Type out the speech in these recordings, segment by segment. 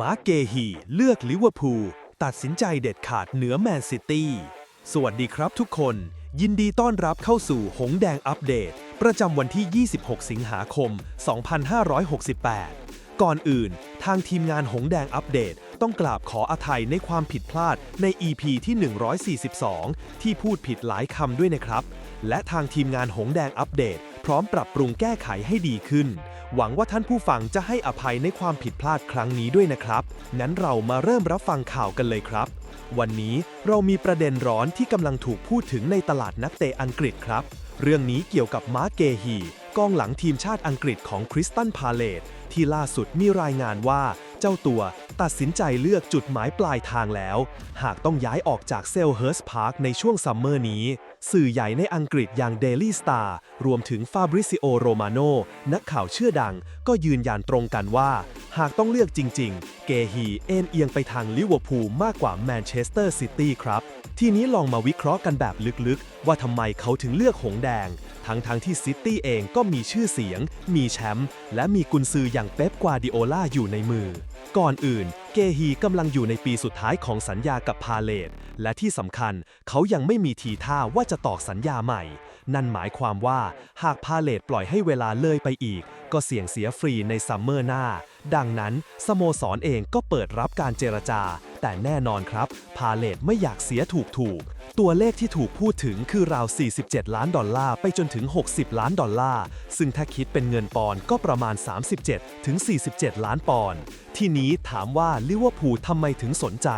มาร์เกฮีเลือกลิเวอร์พูลตัดสินใจเด็ดขาดเหนือแมนซิตี้ สวัสดีครับทุกคน ยินดีต้อนรับเข้าสู่หงแดงอัปเดต ประจำวันที่ 26 สิงหาคม 2568 ก่อนอื่น ทางทีมงานหงแดงอัปเดต ต้องกราบขออภัยในความผิดพลาดใน EP ที่ 142 ที่พูดผิดหลายคำด้วยนะครับ และทางทีมงานหงแดงอัปเดต พร้อมปรับปรุงแก้ไขให้ดีขึ้น หวังว่าท่านผู้ฟังจะให้อภัยในความผิดพลาดครั้งนี้ด้วยนะครับ งั้นเรามาเริ่มรับฟังข่าวกันเลยครับ วันนี้เรามีประเด็นร้อนที่กำลังถูกพูดถึงในตลาดนักเตะอังกฤษครับ เรื่องนี้เกี่ยวกับมาร์กเกฮีกองหลังทีมชาติอังกฤษของคริสตันพาเลตที่ล่าสุดมีรายงานว่า เจ้าตัวตัดสินใจเลือกจุดหมายปลายทางแล้ว หากต้องย้ายออกจากเซลเฮิร์สพาร์คในช่วงซัมเมอร์นี้ สื่อใหญ่ในอังกฤษอย่าง Daily Star รวมถึงฟาบริซิโอโรมาโนนักข่าวเชื่อดัง ก็ยืนยันตรงกันว่า หากต้องเลือกจริง ๆ เกฮีเอ็นเอียงไปทางลิเวอร์พูลมากกว่าแมนเชสเตอร์ซิตี้ครับ ทีนี้ลองมาวิเคราะห์กันแบบลึกๆ ว่าทำไมเขาถึงเลือกหงแดง ทั้งๆทที่ซิตี้เองก็มีชื่อเสียง มีแชมป์และมีกุนซืออย่างเป๊ปกวาดิโอลาอยู่ในมือ ก่อนอื่น เกฮีกำลังอยู่ในปีสุดท้ายของสัญญากับพาเลตและที่สำคัญเขายังไม่มีทีท่าว่าจะต่อสัญญาใหม่ นั่นหมายความว่าหากพาเลตปล่อยให้เวลาเลยไปอีก ก็เสี่ยงเสียฟรีในซัมเมอร์หน้า ดังนั้นสโมสรเองก็เปิดรับการเจรจา แต่แน่นอนครับ พาเลตไม่อยากเสียถูกถูกๆ ตัวเลขที่ถูกพูดถึงคือราว 47 ล้านดอลลาร์ไปจนถึง 60 ล้านดอลลาร์ ซึ่งถ้าคิดเป็นเงินปอนด์ก็ประมาณ 37 ถึง 47 ล้านปอนด์ทีนี้ถามว่าลิเวอร์พูลทำไมถึงสนใจ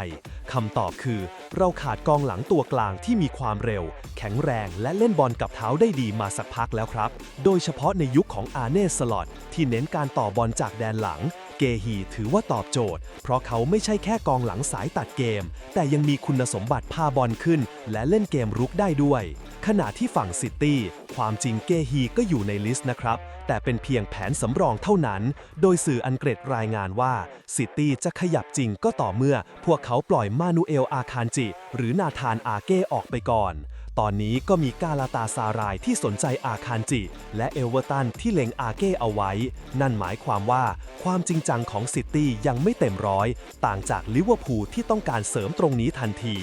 คำตอบคือ เราขาดกองหลังตัวกลางที่มีความเร็ว แข็งแรงและเล่นบอลกับเท้าได้ดีมาสักพักแล้วครับ โดยเฉพาะในยุคของอาเน่สลอตที่เน้นการต่อบอลจากแดนหลัง เกฮีถือว่าตอบโจทย์ เพราะเขาไม่ใช่แค่กองหลังสายตัดเกม แต่ยังมีคุณสมบัติพาบอลขึ้น และเล่นเกมรุกได้ด้วย ขณะที่ฝั่งซิตี้ความจริงเกฮีก็อยู่ในลิสต์นะครับ แต่เป็นเพียงแผนสำรองเท่านั้น โดยสื่ออังกฤษรายงานว่าซิตี้จะขยับจริงก็ต่อเมื่อ พวกเขาปล่อยมานูเอลอาคานจิ หรือนาธานอาเก้ออกไปก่อน ตอนนี้ก็มีกาลาตาซารายที่สนใจอาคารจิ และเอเวอร์ตันที่เล็งอาเก้เอาไว้ นั่นหมายความว่าความจริงจังของซิตี้ยังไม่เต็มร้อย ต่างจากลิเวอร์พูลที่ต้องการเสริมตรงนี้ทันที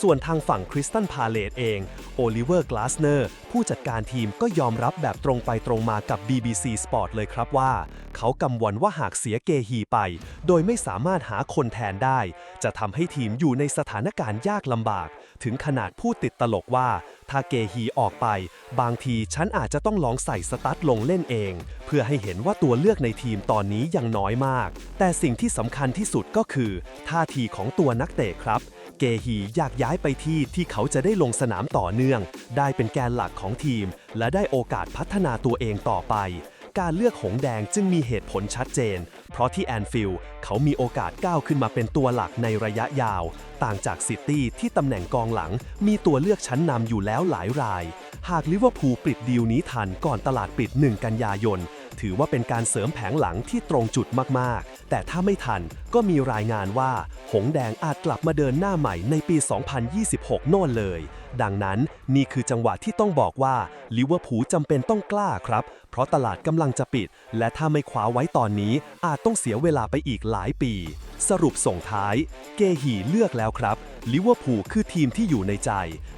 ส่วนทางฝั่งคริสตันพาเลตเองโอลิเวอร์กลาสเนอร์ผู้จัดการทีมก็ยอมรับแบบตรงไปตรงมากับ BBC Sport เลยครับว่า เขากังวลว่าหากเสียเกฮีไป โดยไม่สามารถหาคนแทนได้ จะทำให้ทีมอยู่ในสถานการณ์ยากลำบาก ถึงขนาดพูดติดตลกว่า ถ้าเกฮีออกไป บางทีฉันอาจจะต้องลองใส่สตั๊ดลงเล่นเอง เพื่อให้เห็นว่าตัวเลือกในทีมตอนนี้ยังน้อยมาก แต่สิ่งที่สำคัญที่สุดก็คือท่าทีของตัวนักเตะครับ เกฮีอยากย้ายไปที่ที่เขาจะได้ลงสนามต่อเนื่อง ได้เป็นแกนหลักของทีม และได้โอกาสพัฒนาตัวเองต่อไป การเลือกหงแดงจึงมีเหตุผลชัดเจน เพราะที่แอนฟิลด์เขามีโอกาสก้าวขึ้นมาเป็นตัวหลักในระยะยาว ต่างจากซิตี้ที่ตำแหน่งกองหลัง มีตัวเลือกชั้นนำอยู่แล้วหลายราย หากลิเวอร์พูลปิดดีลนี้ทันก่อนตลาดปิด 1 กันยายนถือว่าเป็นการเสริมแผงหลังที่ตรงจุดมาก ๆ แต่ถ้าไม่ทัน ก็มีรายงานว่า หงแดงอาจกลับมาเดินหน้าใหม่ในปี 2026 โน่นเลย ดังนั้นนี่คือจังหวะที่ต้องบอกว่าลิเวอร์พูลจำเป็นต้องกล้าครับ เพราะตลาดกำลังจะปิด และถ้าไม่คว้าไว้ตอนนี้อาจต้องเสียเวลาไปอีกหลายปี สรุปส่งท้าย เกฮีเลือกแล้วครับลิเวอร์พูลคือทีมที่อยู่ในใจ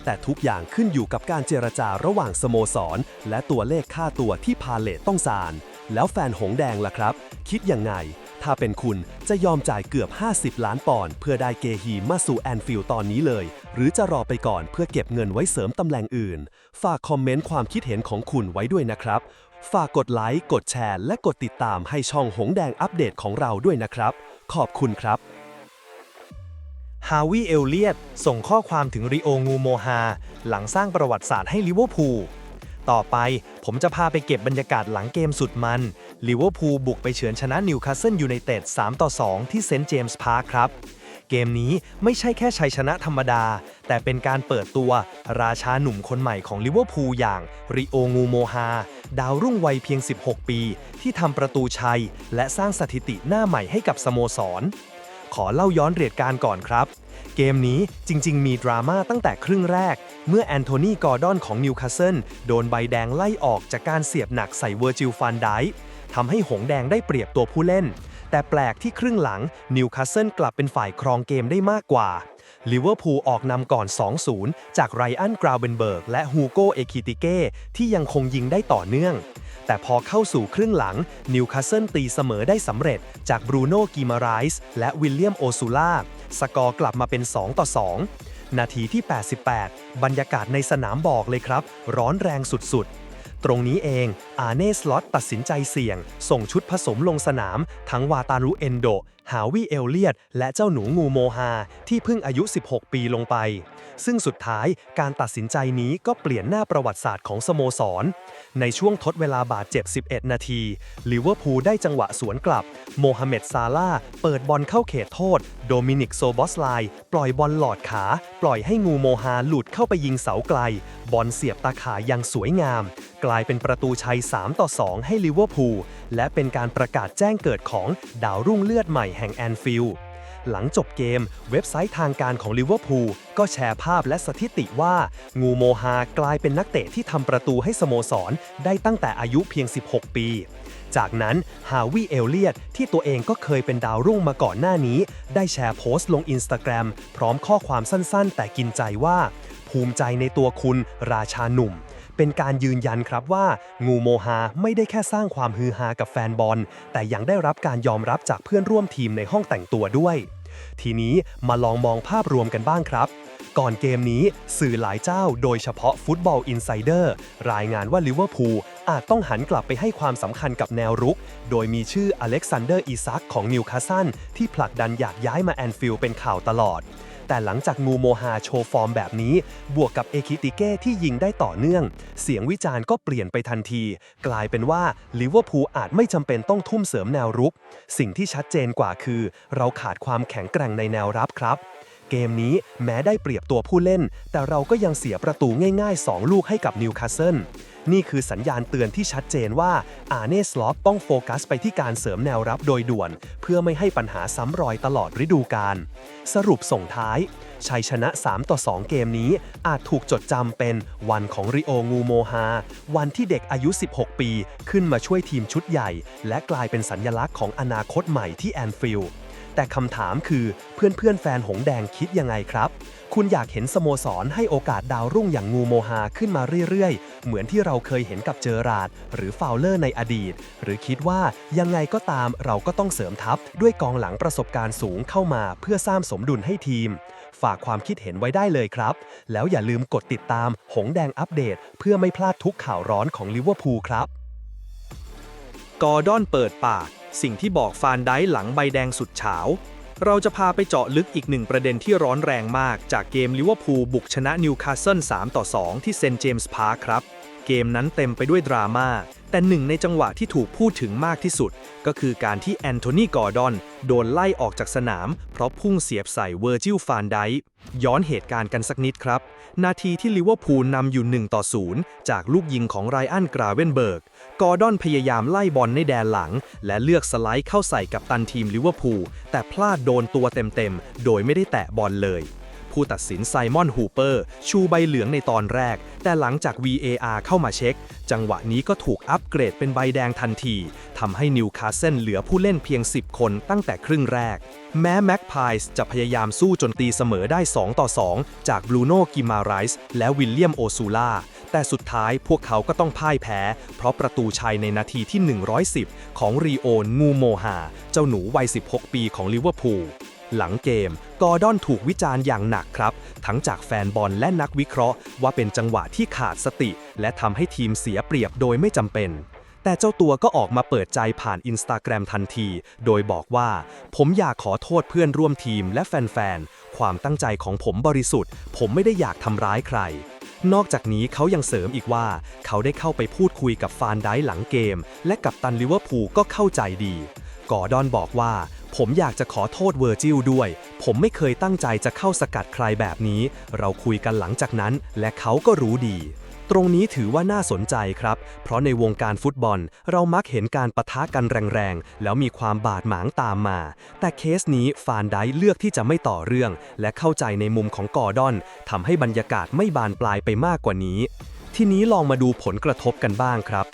แต่ทุกอย่างขึ้นอยู่กับการเจรจาระหว่างสโมสร และตัวเลขค่าตัวที่พาเลตต้องสารแล้วแฟนหงแดงล่ะครับ คิดยังไง ถ้าเป็นคุณจะยอมจ่ายเกือบ 50 ล้านปอนด์เพื่อได้เกฮีมาสู่แอนฟิลด์ตอนนี้เลย หรือจะรอไปก่อนเพื่อเก็บเงินไว้เสริมตำแหน่งอื่น ฝากคอมเมนต์ความคิดเห็นของคุณไว้ด้วยนะครับ ฝากกดไลค์ กดแชร์ และกดติดตามให้ช่องหงแดงอัปเดตของเราด้วยนะครับ ขอบคุณครับฮาวิเอลเลียตส่งข้อความถึงริโองูโมฮา หลังสร้างประวัติศาสตร์ให้ลิเวอร์พูล ต่อไป ผมจะพาไปเก็บบรรยากาศหลังเกมสุดมันลิเวอร์พูลบุกไปเฉือนชนะนิวคาสเซิลยูไนเต็ด3ต่อ 2 ที่เซนต์เจมส์พาร์คครับ เกมนี้ไม่ใช่แค่ชัยชนะธรรมดา แต่เป็นการเปิดตัวราชาหนุ่มคนใหม่ของลิเวอร์พูลอย่างริโองูโมฮา ดาวรุ่งวัยเพียง 16 ปี ที่ทำประตูชัย และสร้างสถิติหน้าใหม่ให้กับสโมสร ขอเล่าย้อนเหตุการก่อนครับ เกมนี้จริง ๆ มีดราม่าตั้งแต่ครึ่งแรก เมื่อแอนโทนีกอร์ดอนของนิวคาสเซิลโดนใบแดงไล่ออกจากการเสียบหนักใส่เวอร์จิลฟันไดทำให้หงแดงได้เปรียบตัวผู้เล่น แต่แปลกที่ครึ่งหลังนิวคาสเซิลกลับเป็นฝ่ายครองเกมได้มากกว่าลิเวอร์พูลออกนำก่อน 2-0 จากไรอันกราวเบนเบิร์กและฮูโกเอคิติเก้ที่ยังคงยิงได้ต่อเนื่อง แต่พอเข้าสู่ครึ่งหลังนิวคาสเซิลตีเสมอได้สำเร็จจากบรูโน่กิมาไรส์และวิลเลียมโอซูล่า สกอร์กลับมาเป็น 2 ต่อ 2 นาทีที่ 88 บรรยากาศในสนามบอกเลยครับ ร้อนแรงสุดๆ ตรงนี้เองอาเน่สล็อตตัดสินใจเสี่ยง ส่งชุดผสมลงสนาม ทั้งวาตารุเอนโด ฮาวิเอลเลียด และเจ้าหนูงูโมฮา ที่เพิ่งอายุ 16 ปีลงไป ซึ่งสุดท้ายการตัดสินใจนี้ก็เปลี่ยนหน้าประวัติศาสตร์ของสโมสร ในช่วงทดเวลาบาดเจ็บ 11 นาทีลิเวอร์พูลได้จังหวะสวนกลับ โมฮัมเหม็ดซาลาเปิดบอลเข้าเขตโทษ โดมินิกโซบอสไลปล่อยบอลหลอดขา ปล่อยให้งูโมฮาหลุดเข้าไปยิงเสาไกล บอลเสียบตาข่ายอย่างสวยงาม กลายเป็นประตูชัย 3 ต่อ 2 ให้ลิเวอร์พูลและเป็นการประกาศแจ้งเกิดของดาวรุ่งเลือดใหม่แห่งแอนฟิลด์ หลังจบเกม เว็บไซต์ทางการของลิเวอร์พูลก็แชร์ภาพและสถิติว่า งูโมฮากลายเป็นนักเตะที่ทำประตูให้สโมสร ได้ตั้งแต่อายุเพียง 16 ปี จากนั้นฮาวิเอลเลียดที่ตัวเองก็เคยเป็นดาวรุ่งมาก่อนหน้านี้ ได้แชร์โพสต์ลงอินสตาแกรมพร้อมข้อความสั้นๆ แต่กินใจว่า ภูมิใจในตัวคุณราชาหนุ่มเป็นการยืนยันครับว่า งูโมฮาไม่ได้แค่สร้างความฮือฮากับแฟนบอล แต่ยังได้รับการยอมรับจากเพื่อนร่วมทีมในห้องแต่งตัวด้วย ทีนี้มาลองมองภาพรวมกันบ้างครับ ก่อนเกมนี้สื่อหลายเจ้าโดยเฉพาะฟุตบอลอินไซเดอร์รายงานว่าลิเวอร์พูลอาจต้องหันกลับไปให้ความสำคัญกับแนวรุก โดยมีชื่ออเล็กซานเดอร์อีซักของนิวคาสเซิลที่ผลักดันอยากย้ายมาแอนฟิลด์เป็นข่าวตลอด แต่หลังจากงูโมฮาโชว์ฟอร์มแบบนี้ บวกกับเอคิติเก้ที่ยิงได้ต่อเนื่อง เสียงวิจารณ์ก็เปลี่ยนไปทันที กลายเป็นว่าลิเวอร์พูลอาจไม่จำเป็นต้องทุ่มเสริมแนวรุก สิ่งที่ชัดเจนกว่าคือ เราขาดความแข็งแกร่งในแนวรับครับ เกมนี้แม้ได้เปรียบตัวผู้เล่น แต่เราก็ยังเสียประตูง่ายๆ 2 ลูกให้กับนิวคาสเซิลนี่คือสัญญาณเตือนที่ชัดเจนว่าอาเน่สลอปต้องโฟกัสไปที่การเสริมแนวรับโดยด่วน เพื่อไม่ให้ปัญหาซ้ำรอยตลอดฤดูกาลสรุปส่งท้าย ชัยชนะ 3 ต่อ 2 เกมนี้ อาจถูกจดจำเป็นวันของริโองูโมฮา วันที่เด็กอายุ 16 ปี ขึ้นมาช่วยทีมชุดใหญ่ และกลายเป็นสัญญลักษณ์ของอนาคตใหม่ที่แอนฟิลด์ แต่คำถามคือเพื่อนๆแฟนหงแดงคิดยังไงครับ คุณอยากเห็นสโมสรให้โอกาสดาวรุ่งอย่างงูโมฮาขึ้นมาเรื่อยๆ เหมือนที่เราเคยเห็นกับเจอราดหรือฟาวเลอร์ในอดีต หรือคิดว่ายังไงก็ตามเราก็ต้องเสริมทัพ ด้วยกองหลังประสบการณ์สูงเข้ามาเพื่อสร้างสมดุลให้ทีม ฝากความคิดเห็นไว้ได้เลยครับ แล้วอย่าลืมกดติดตามหงแดงอัปเดต เพื่อไม่พลาดทุกข่าวร้อนของลิเวอร์พูลครับ กอร์ดอนเปิดปาก สิ่งที่บอกฟานได้หลังใบแดงสุดเฉา เราจะพาไปเจาะลึกอีกหนึ่งประเด็นที่ร้อนแรงมากจากเกมลิเวอร์พูลบุกชนะนิวคาสเซิล3ต่อ2 ที่เซนต์เจมส์พาร์คครับ เกมนั้นเต็มไปด้วยดราม่า แต่หนึ่งในจังหวะที่ถูกพูดถึงมากที่สุด ก็คือการที่แอนโทนีกอร์ดอน โดนไล่ออกจากสนาม เพราะพุ่งเสียบใส่เวอร์จิลฟานไดย้อนเหตุการณ์กันสักนิดครับ นาทีที่ลิเวอร์พูลนำอยู่1ต่อ0จากลูกยิงของไรอันกราเวนเบิร์ก กอร์ดอนพยายามไล่บอลในแดนหลัง และเลือกสไลด์เข้าใส่กับตันทีมลิเวอร์พูลแต่พลาดโดนตัวเต็มๆ โดยไม่ได้แตะบอลเลย ผู้ตัดสินไซมอนฮูเปอร์ ชูใบเหลืองในตอนแรก แต่หลังจาก VAR เข้ามาเช็ค จังหวะนี้ก็ถูกอัปเกรดเป็นใบแดงทันทีทำให้นิวคาสเซิลเหลือผู้เล่นเพียง 10 คนตั้งแต่ครึ่งแรก แม้แม็กพายส์จะพยายามสู้จนตีเสมอได้ 2 ต่อ 2 จากบรูโน่กิมาไรส์และวิลเลียมโอซูล่าแต่สุดท้ายพวกเขาก็ต้องพ่ายแพ้ เพราะประตูชัยในนาทีที่ 110 ของรีโอนงูโมฮาเจ้าหนูวัย 16 ปีของลิเวอร์พูล หลังเกม กอร์ดอนถูกวิจารณ์อย่างหนักครับ ทั้งจากแฟนบอลและนักวิเคราะห์ ว่าเป็นจังหวะที่ขาดสติ และทำให้ทีมเสียเปรียบโดยไม่จำเป็น แต่เจ้าตัวก็ออกมาเปิดใจผ่านอินสตาแกรมทันที โดยบอกว่า ผมอยากขอโทษเพื่อนร่วมทีมและแฟนๆ ความตั้งใจของผมบริสุทธิ์ ผมไม่ได้อยากทำร้ายใครนอกจากนี้เขายังเสริมอีกว่า เขาได้เข้าไปพูดคุยกับฟานไดค์หลังเกม และกับตันลิเวอร์พูลก็เข้าใจดี กอร์ดอนบอกว่า ผมอยากจะขอโทษเวอร์จิลด้วย ผมไม่เคยตั้งใจจะเข้าสกัดใครแบบนี้ เราคุยกันหลังจากนั้น และเขาก็รู้ดี ตรงนี้ถือว่าน่าสนใจครับ เพราะในวงการฟุตบอล เรามักเห็นการปะทะกันแรงๆ แล้วมีความบาดหมางตามมา แต่เคสนี้ฟานไดค์เลือกที่จะไม่ต่อเรื่อง และเข้าใจในมุมของกอร์ดอนทำให้บรรยากาศไม่บานปลายไปมากกว่านี้ ทีนี้ลองมาดูผลกระทบกันบ้างครับ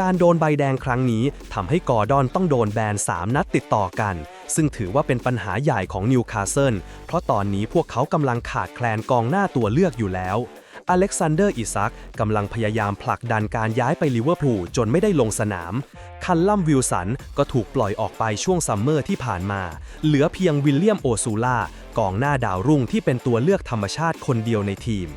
การโดนใบแดงครั้งนี้ทำให้กอร์ดอนต้องโดนแบน 3 นัดติดต่อกัน ซึ่งถือว่าเป็นปัญหาใหญ่ของนิวคาสเซิลเพราะตอนนี้พวกเขากำลังขาดแคลนกองหน้าตัวเลือกอยู่แล้วอเล็กซานเดอร์อิซักกำลังพยายามผลักดันการย้ายไปลิเวอร์พูลจนไม่ได้ลงสนาม คันลัมวิลสันก็ถูกปล่อยออกไปช่วงซัมเมอร์ที่ผ่านมา เหลือเพียงวิลเลียมโอซูล่ากองหน้าดาวรุ่งที่เป็นตัวเลือกธรรมชาติคนเดียวในทีม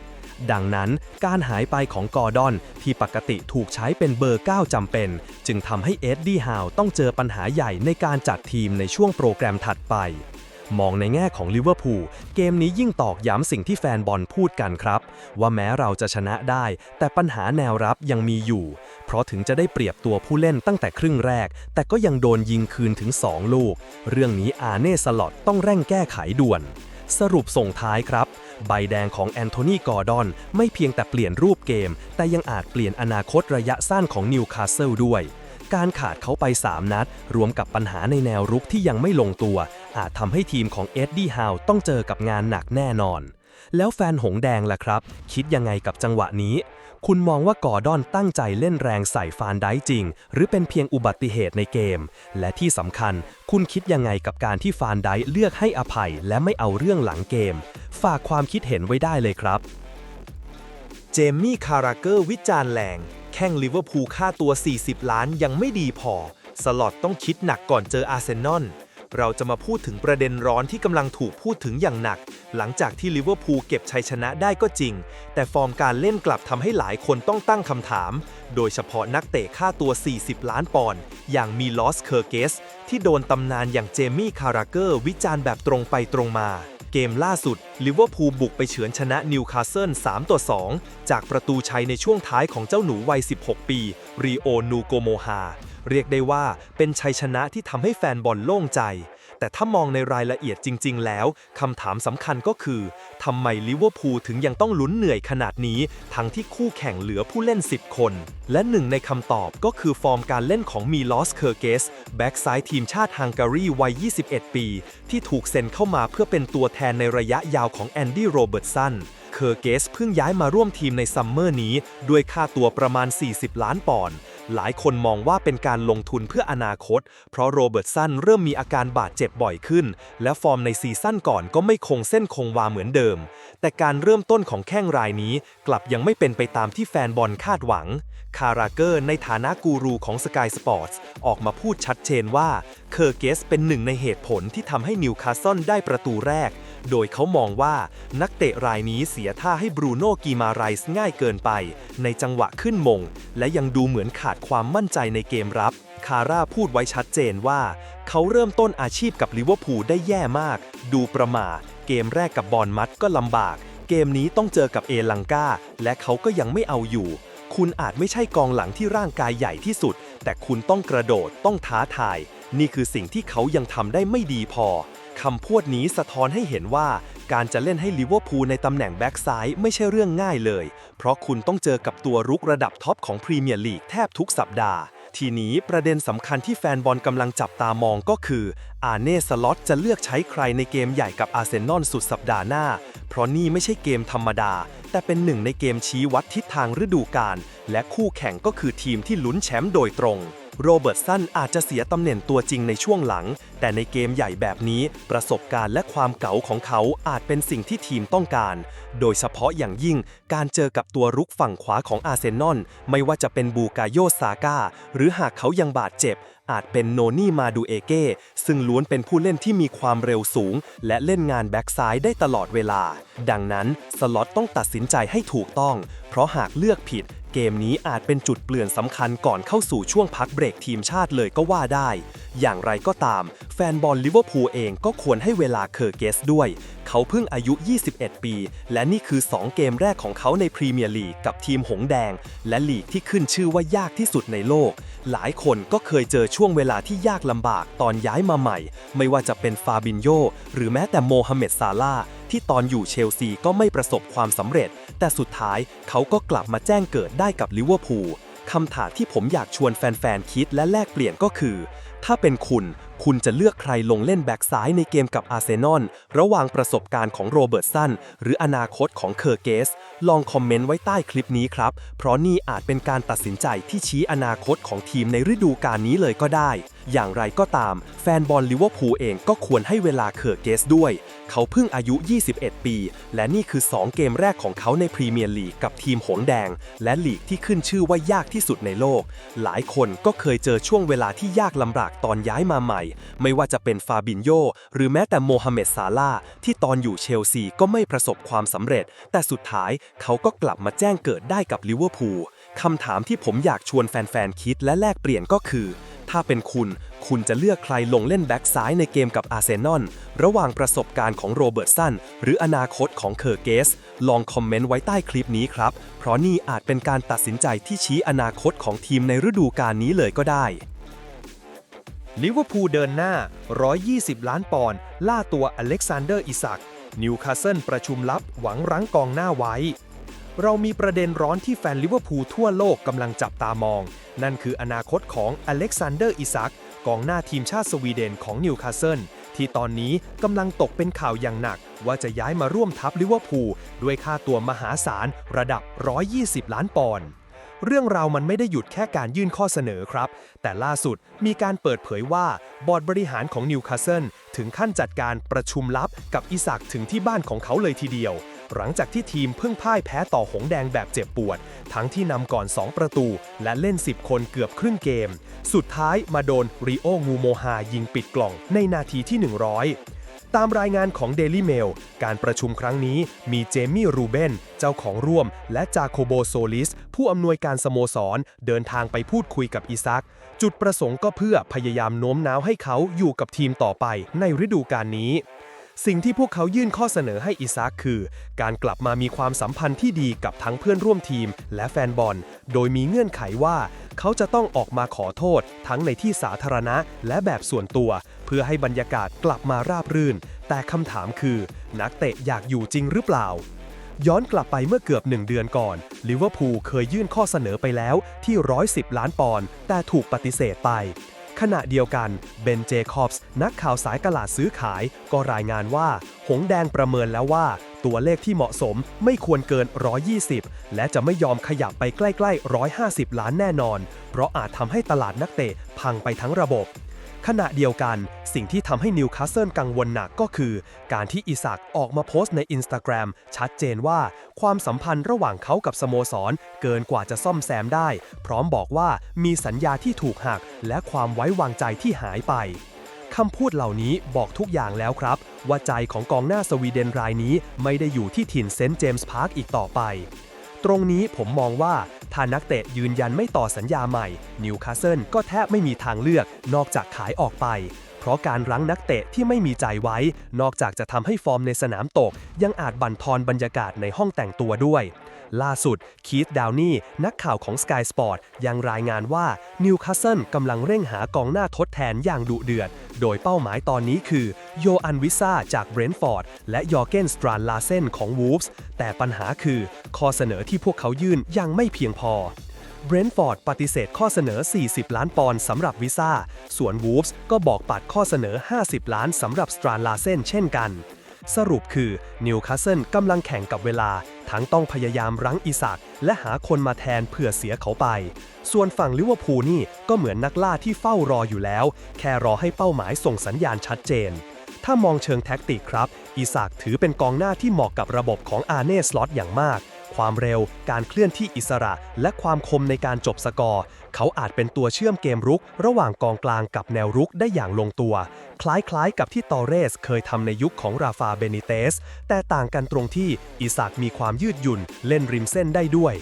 ดังนั้นการหายไปของกอร์ดอนที่ปกติถูกใช้เป็นเบอร์ 9จำเป็น จึงทำให้เอ็ดดี้ฮาวต้องเจอปัญหาใหญ่ในการจัดทีมในช่วงโปรแกรมถัดไป มองในแง่ของลิเวอร์พูลเกมนี้ยิ่งตอกย้ำสิ่งที่แฟนบอลพูดกันครับ ว่าแม้เราจะชนะได้ แต่ปัญหาแนวรับยังมีอยู่ เพราะถึงจะได้เปรียบตัวผู้เล่นตั้งแต่ครึ่งแรก แต่ก็ยังโดนยิงคืนถึง 2 ลูก เรื่องนี้อาเน่สลอตต้องเร่งแก้ไขด่วน สรุปส่งท้ายครับ ใบแดงของแอนโทนีกอร์ดอนไม่เพียงแต่เปลี่ยนรูปเกม แต่ยังอาจเปลี่ยนอนาคตระยะสั้นของนิวคาสเซิลด้วย การขาดเขาไป 3 นัด รวมกับปัญหาในแนวรุกที่ยังไม่ลงตัว อาจทำให้ทีมของเอ็ดดี้ฮาวต้องเจอกับงานหนักแน่นอน แล้วแฟนหงแดงล่ะครับ คิดยังไงกับจังหวะนี้ คุณมองว่ากอร์ดอนตั้งใจเล่นแรงใส่ฟานได้จริง หรือเป็นเพียงอุบัติเหตุในเกม และที่สำคัญ คุณคิดยังไงกับการที่ฟานไดเลือกให้อภัย และไม่เอาเรื่องหลังเกม ฝากความคิดเห็นไว้ได้เลยครับ เจมี่คาราเกอร์วิจารณ์แรงแข้งลิเวอร์พูลค่าตัว 40 ล้านยังไม่ดีพอ สลอตต้องคิดหนักก่อนเจออาร์เซนอลเราจะมาพูดถึงประเด็นร้อนที่กำลังถูกพูดถึงอย่างหนัก หลังจากที่ลิเวอร์พูลเก็บชัยชนะได้ก็จริง แต่ฟอร์มการเล่นกลับทำให้หลายคนต้องตั้งคำถาม โดยเฉพาะนักเตะค่าตัว 40 ล้านปอนด์อย่างมีลอสเคอร์เกส ที่โดนตำนานอย่างเจมี่คาราเกอร์วิจารณ์แบบตรงไปตรงมา เกมล่าสุดลิเวอร์พูลบุกไปเฉือนชนะนิวคาสเซิล3ต่อ2 จากประตูชัยในช่วงท้ายของเจ้าหนูวัย 16 ปีรีโอนูโกโมฮาเรียกได้ว่าเป็นชัยชนะที่ทำให้แฟนบอลโล่งใจ แต่ถ้ามองในรายละเอียดจริง ๆ แล้วคำถามสำคัญก็คือทำไมลิเวอร์พูลถึงยังต้องลุ้นเหนื่อยขนาดนี้ ทั้งที่คู่แข่งเหลือผู้เล่น 10 คน และหนึ่งในคำตอบก็คือฟอร์มการเล่นของมีลอสเคอร์เกสแบ็กซ้ายทีมชาติฮังการีวัย 21 ปี ที่ถูกเซ็นเข้ามาเพื่อเป็นตัวแทนในระยะยาวของแอนดี้โรเบิร์ตสันเคอร์เกสเพิ่งย้ายมาร่วมทีมในซัมเมอร์นี้ ด้วยค่าตัวประมาณ 40 ล้านปอนด์ หลายคนมองว่าเป็นการลงทุนเพื่ออนาคต เพราะโรเบิร์ตสันเริ่มมีอาการบาดเจ็บบ่อยขึ้น และฟอร์มในซีซั่นก่อนก็ไม่คงเส้นคงวาเหมือนเดิม แต่การเริ่มต้นของแข้งรายนี้ กลับยังไม่เป็นไปตามที่แฟนบอลคาดหวัง คาราเกอร์ในฐานะกูรูของ Sky Sports ออกมาพูดชัดเจนว่าเคอร์เกสเป็นหนึ่งในเหตุผลที่ทำให้นิวคาสเซิลได้ประตูแรก โดยเขามองว่านักเตะรายนี้เสียท่าให้บรูโน่กีมาไรส์ง่ายเกินไป ในจังหวะขึ้นมง และยังดูเหมือนขาดความมั่นใจในเกมรับ คาร่าพูดไว้ชัดเจนว่า เขาเริ่มต้นอาชีพกับลิเวอร์พูลได้แย่มาก ดูประมาเกมแรกกับบอลมัดก็ลำบาก เกมนี้ต้องเจอกับเอลังกาและเขาก็ยังไม่เอาอยู่ คุณอาจไม่ใช่กองหลังที่ร่างกายใหญ่ที่สุด แต่คุณต้องกระโดดต้องท้าทาย นี่คือสิ่งที่เขายังทำได้ไม่ดีพอคำพูดนี้สะท้อนให้เห็นว่า การจะเล่นให้ลิเวอร์พูลในตำแหน่งแบ็กซ้ายไม่ใช่เรื่องง่ายเลย เพราะคุณต้องเจอกับตัวรุกระดับท็อปของพรีเมียร์ลีกแทบทุกสัปดาห์ ทีนี้ประเด็นสำคัญที่แฟนบอลกำลังจับตามองก็คือ อาเน่สล็อตจะเลือกใช้ใครในเกมใหญ่กับอาร์เซนอลสุดสัปดาห์หน้า เพราะนี่ไม่ใช่เกมธรรมดา แต่เป็นหนึ่งในเกมชี้วัดทิศทางฤดูกาลและคู่แข่งก็คือทีมที่ลุ้นแชมป์โดยตรง โรเบิร์ตสันอาจจะเสียตำแหน่งตัวจริงในช่วงหลัง แต่ในเกมใหญ่แบบนี้ ประสบการณ์และความเก๋าของเขาอาจเป็นสิ่งที่ทีมต้องการ โดยเฉพาะอย่างยิ่งการเจอกับตัวรุกฝั่งขวาของอาร์เซนอลไม่ว่าจะเป็นบูกาโยซาก้า หรือหากเขายังบาดเจ็บ อาจเป็นโนนี่มาดูเอเก้ ซึ่งล้วนเป็นผู้เล่นที่มีความเร็วสูง และเล่นงานแบ็กซ้ายได้ตลอดเวลา ดังนั้นสล็อตต้องตัดสินใจให้ถูกต้อง เพราะหากเลือกผิด เกมนี้อาจเป็นจุดเปลี่ยนสำคัญก่อนเข้าสู่ช่วงพักเบรกทีมชาติเลยก็ว่าได้ อย่างไรก็ตาม แฟนบอลลิเวอร์พูลเองก็ควรให้เวลาเคอร์เกสด้วย เขาเพิ่งอายุ 21 ปี และนี่คือ 2 เกมแรกของเขาในพรีเมียร์ลีกกับทีมหงแดง และลีกที่ขึ้นชื่อว่ายากที่สุดในโลก หลายคนก็เคยเจอช่วงเวลาที่ยากลำบากตอนย้ายมาใหม่ ไม่ว่าจะเป็นฟาบินโยหรือแม้แต่โมฮัมเหม็ดซาลาห์ ที่ตอนอยู่เชลซีก็ไม่ประสบความสำเร็จ แต่สุดท้ายเขาก็กลับมาแจ้งเกิดได้กับลิเวอร์พูลคำถามที่ผมอยากชวนแฟนๆ คิดและแลกเปลี่ยนก็คือ ถ้าเป็นคุณ คุณจะเลือกใครลงเล่นแบ็กซ้ายในเกมกับอาร์เซนอลระหว่างประสบการณ์ของโรเบิร์ตสันหรืออนาคตของเคอร์เกส ลองคอมเมนต์ไว้ใต้คลิปนี้ครับ เพราะนี่อาจเป็นการตัดสินใจที่ชี้อนาคตของทีมในฤดูกาลนี้เลยก็ได้ อย่างไรก็ตาม แฟนบอลลิเวอร์พูลเองก็ควรให้เวลาเคอร์เกสด้วย เขาเพิ่งอายุ 21 ปี และนี่คือ 2 เกมแรกของเขาในพรีเมียร์ลีกกับทีมหงแดง และลีกที่ขึ้นชื่อว่ายากที่สุดในโลก หลายคนก็เคยเจอช่วงเวลาที่ยากลำบากตอนย้ายมาใหม่ ไม่ว่าจะเป็นฟาบินโยหรือแม้แต่โมฮัมเหม็ดซาลาห์ที่ตอนอยู่เชลซีก็ไม่ประสบความสำเร็จ แต่สุดท้ายเขาก็กลับมาแจ้งเกิดได้กับลิเวอร์พูล คำถามที่ผมอยากชวนแฟนๆ คิดและแลกเปลี่ยนก็คือ ถ้าเป็นคุณ คุณจะเลือกใครลงเล่นแบ็กซ้ายในเกมกับอาร์เซนอลระหว่างประสบการณ์ของโรเบิร์ตสันหรืออนาคตของเคอร์เกส ลองคอมเมนต์ไว้ใต้คลิปนี้ครับ เพราะนี่อาจเป็นการตัดสินใจที่ชี้อนาคตของทีมในฤดูกาลนี้เลยก็ได้ลิเวอร์พูลเดินหน้า 120 ล้านปอนด์ล่าตัวอเล็กซานเดอร์อิสักนิวคาสเซิลประชุมลับหวังรั้งกองหน้าไว้ เรามีประเด็นร้อนที่แฟนลิเวอร์พูลทั่วโลกกำลังจับตามอง นั่นคืออนาคตของอเล็กซานเดอร์อิสักกองหน้าทีมชาติสวีเดนของนิวคาสเซิลที่ตอนนี้กำลังตกเป็นข่าวอย่างหนัก ว่าจะย้ายมาร่วมทัพลิเวอร์พูลด้วยค่าตัวมหาศาลระดับ 120 ล้านปอนด์เรื่องราวมันไม่ได้หยุดแค่การยื่นข้อเสนอครับ แต่ล่าสุดมีการเปิดเผยว่าบอร์ดบริหารของนิวคาสเซิลถึงขั้นจัดการประชุมลับกับอิสักถึงที่บ้านของเขาเลยทีเดียว หลังจากที่ทีมเพิ่งพ่ายแพ้ต่อหงแดงแบบเจ็บปวด ทั้งที่นำก่อน 2 ประตู และเล่น 10 คนเกือบครึ่งเกม สุดท้ายมาโดนริโองูโมฮายิงปิดกล่องในนาทีที่ 100ตามรายงานของ Daily Mail การประชุมครั้งนี้มีเจมี่รูเบน เจ้าของร่วม และจาโคโบโซลิส ผู้อำนวยการสโมสร เดินทางไปพูดคุยกับอิซัก จุดประสงค์ก็เพื่อพยายามโน้มน้าวให้เขาอยู่กับทีมต่อไปในฤดูกาลนี้ สิ่งที่พวกเขายื่นข้อเสนอให้อิซักคือ การกลับมามีความสัมพันธ์ที่ดีกับทั้งเพื่อนร่วมทีม และแฟนบอล โดยมีเงื่อนไขว่า เขาจะต้องออกมาขอโทษ ทั้งในที่สาธารณะและแบบส่วนตัว เพื่อให้บรรยากาศกลับมาราบรื่น แต่คำถามคือ นักเตะอยากอยู่จริงหรือเปล่าย้อนกลับไปเมื่อเกือบหนึ่งเดือนก่อน ลิเวอร์พูลเคยยื่นข้อเสนอไปแล้วที่ 110 ล้านปอนด์แต่ถูกปฏิเสธไป ขณะเดียวกันเบนเจคอบส์นักข่าวสายกลาดซื้อขาย ก็รายงานว่า หงแดงประเมินแล้วว่า ตัวเลขที่เหมาะสมไม่ควรเกิน 120 และจะไม่ยอมขยับไปใกล้ ๆ 150 ล้านแน่นอน เพราะอาจทำให้ตลาดนักเตะพังไปทั้งระบบ ขณะเดียวกันสิ่งที่ทำให้นิวคาสเซิลกังวลหนักก็คือ การที่อิสักออกมาโพสต์ใน Instagram ชัดเจนว่าความสัมพันธ์ระหว่างเขากับสโมสร เกินกว่าจะซ่อมแซมได้ พร้อมบอกว่ามีสัญญาที่ถูกหัก และความไว้วางใจที่หายไปคำพูดเหล่านี้บอกทุกอย่างแล้วครับ ว่าใจของกองหน้าสวีเดนรายนี้ไม่ได้อยู่ที่ถิ่นเซนต์เจมส์พาร์คอีกต่อไป ตรงนี้ผมมองว่า ถ้านักเตะยืนยันไม่ต่อสัญญาใหม่นิวคาสเซิลก็แทบไม่มีทางเลือกนอกจากขายออกไป เพราะการรั้งนักเตะที่ไม่มีใจไว้ นอกจากจะทำให้ฟอร์มในสนามตก ยังอาจบั่นทอนบรรยากาศในห้องแต่งตัวด้วย ล่าสุด คีธดาวนี่ นักข่าวของ Sky Sport ยังรายงานว่านิวคาสเซิลกำลังเร่งหากองหน้าทดแทนอย่างดุเดือด โดยเป้าหมายตอนนี้คือโยอันวิซ่าจากเบรนท์ฟอร์ดและยอร์เกนสตรานลาเซนของวูฟส์แต่ปัญหาคือข้อเสนอที่พวกเขายื่นยังไม่เพียงพอเบรนท์ฟอร์ดปฏิเสธข้อเสนอ 40 ล้านปอนด์สำหรับวิซ่า ส่วนวูฟส์ก็บอกปัดข้อเสนอ 50 ล้านสำหรับสตราลาเซนเช่นกัน สรุปคือนิวคาสเซิลกำลังแข่งกับเวลา ทั้งต้องพยายามรั้งอิสักและหาคนมาแทนเผื่อเสียเขาไป ส่วนฝั่งลิเวอร์พูลนี่ก็เหมือนนักล่าที่เฝ้ารออยู่แล้ว แค่รอให้เป้าหมายส่งสัญญาณชัดเจน ถ้ามองเชิงแท็กติกครับ อิสักถือเป็นกองหน้าที่เหมาะกับระบบของอาร์เน่สล็อตอย่างมาก ความเร็ว การเคลื่อนที่อิสระ และความคมในการจบสกอร์ เขาอาจเป็นตัวเชื่อมเกมรุก ระหว่างกองกลางกับแนวรุกได้อย่างลงตัว คล้ายๆกับที่ตอเรสเคยทำในยุคของราฟาเบนิเตส แต่ต่างกันตรงที่อิสักมีความยืดหยุ่น เล่นริมเส้นได้ด้วย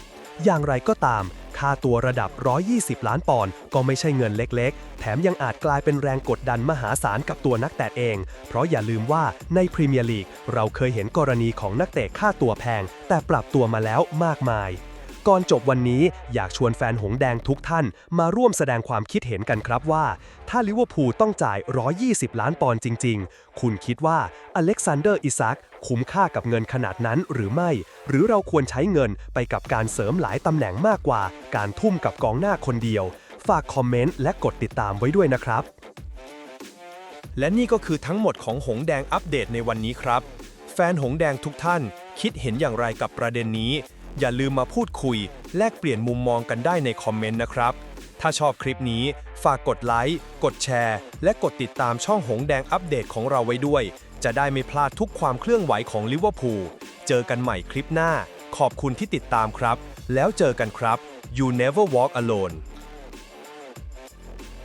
อย่างไรก็ตาม ค่าตัวระดับ 120 ล้านปอนด์ก็ไม่ใช่เงินเล็กๆ แถมยังอาจกลายเป็นแรงกดดันมหาศาลกับตัวนักเตะเอง เพราะอย่าลืมว่าในพรีเมียร์ลีกเราเคยเห็นกรณีของนักเตะค่าตัวแพง แต่ปรับตัวมาแล้วมากมาย ก่อนจบวันนี้อยากชวนแฟนหงแดงทุกท่านมาร่วมแสดงความคิดเห็นกันครับว่า ถ้าลิเวอร์พูลต้องจ่าย 120 ล้านปอนด์จริง ๆ คุณคิดว่าอเล็กซานเดอร์อิซักคุ้มค่ากับเงินขนาดนั้นหรือไม่ หรือเราควรใช้เงินไปกับการเสริมหลายตำแหน่งมากกว่า การทุ่มกับกองหน้าคนเดียว ฝากคอมเมนต์และกดติดตามไว้ด้วยนะครับ และนี่ก็คือทั้งหมดของหงแดงอัปเดตในวันนี้ครับ แฟนหงแดงทุกท่านคิดเห็นอย่างไรกับประเด็นนี้ อย่าลืมมาพูดคุย แลกเปลี่ยนมุมมองกันได้ในคอมเมนต์นะครับ ถ้าชอบคลิปนี้ฝากกดไลค์กดแชร์ และกดติดตามช่องหงแดงอัปเดตของเราไว้ด้วย จะได้ไม่พลาดทุกความเคลื่อนไหวของลิเวอร์พูลเจอกันใหม่คลิปหน้า ขอบคุณที่ติดตามครับ แล้วเจอกันครับ You never walk alone